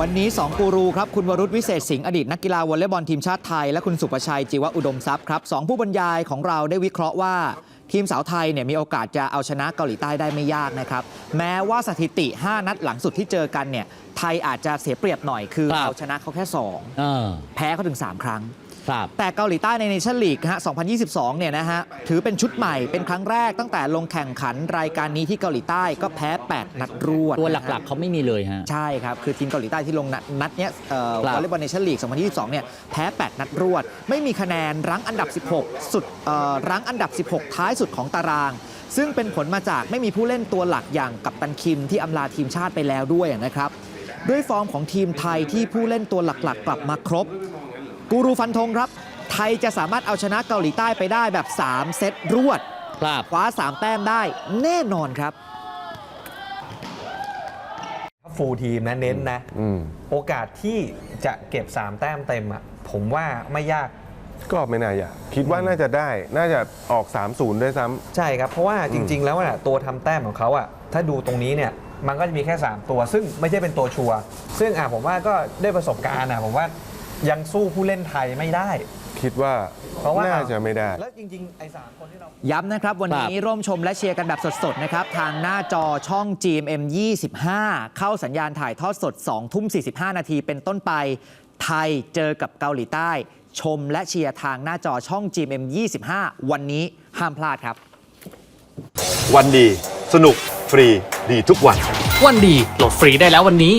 วันนี้ 2 กูรูครับ คุณวรุษวิเศษสิงห์อดีตนักกีฬาวอลเลย์บอลทีมชาติไทย และคุณสุประชัยจีวะอุดมทรัพย์ครับสองผู้บรรยายของเราได้วิเคราะห์ว่า ทีมสาวไทยเนี่ยมีโอกาสจะเอาชนะเกาหลีใต้ได้ไม่ยากนะครับ แม้ว่าสถิติ 5 นัดหลังสุดที่เจอกันเนี่ยไทยอาจจะเสียเปรียบหน่อยคือครับ เอาชนะเขาแค่เออ2แพ้เขาถึง 3 ครั้งครับ แต่เกาหลีใต้ในเนชั่นลีกฮะ 2022 เนี่ยนะฮะ ถือเป็นชุดใหม่ เป็นครั้งแรกตั้งแต่ลงแข่งขันรายการนี้ที่เกาหลีใต้ก็แพ้ 8 นัดรวด ตัวหนะฮะลักๆ เขาไม่มีเลยฮะ ใช่ครับ คือทีมเกาหลีใต้ที่ลงนัดนัดเนี้ยเอ่อครับวอลเลย์บอลเนชั่นลีก 2022 เนี่ย แพ้ 8 นัดรวด ไม่มีคะแนน รั้งอันดับ 16 สุดเอ่อรั้งอันดับ 16 ท้ายสุดของตารางซึ่งเป็นผลมาจากไม่มีผู้เล่นตัวหลักอย่างกัปตันคิมที่อำลาทีมชาติไปแล้วด้วยนะครับ ด้วยฟอร์มของทีมไทยที่ผู้เล่นตัวหลักๆ กลับมาครบ กูรูฟันธงครับ ไทยจะสามารถเอาชนะเกาหลีใต้ไปได้แบบ 3 เซตรวดครับคว้า 3 แต้มได้แน่นอนครับถ้าฟูลทีมนะเน้นนะอืมโอกาสที่จะเก็บ 3 แต้มเต็มอะผมว่าไม่ยากก็ไม่น่ายากคิดว่าน่าจะได้น่าจะออก 3-0 ด้วยซ้ำใช่ครับ เพราะว่าจริง ๆ แล้วน่ะตัวทำแต้มของเขาอะถ้าดูตรงนี้เนี่ยมันก็จะมีแค่ 3 ตัว ซึ่งไม่ใช่เป็นตัวชัวร์ซึ่งอะผมว่าก็ได้ประสบการณ์อะผมว่า ยังสู้ผู้เล่นไทยไม่ได้ คิดว่าเพราะว่า น่าจะไม่ได้ แล้วจริงๆไอ้สามคนที่เรา ย้ำนะครับ วันนี้ร่วมชมและเชียร์กันแบบสดๆนะครับ ทางหน้าจอช่อง GMM 25 เข้าสัญญาณถ่ายทอดสด 2 ทุ่ม 45 นาทีเป็นต้นไป ไทยเจอกับเกาหลีใต้ ชมและเชียร์ทางหน้าจอช่อง GMM 25 วันนี้ห้ามพลาดครับ วันดี สนุก ฟรี ดีทุกวัน วันดีโหลดฟรีได้แล้ววันนี้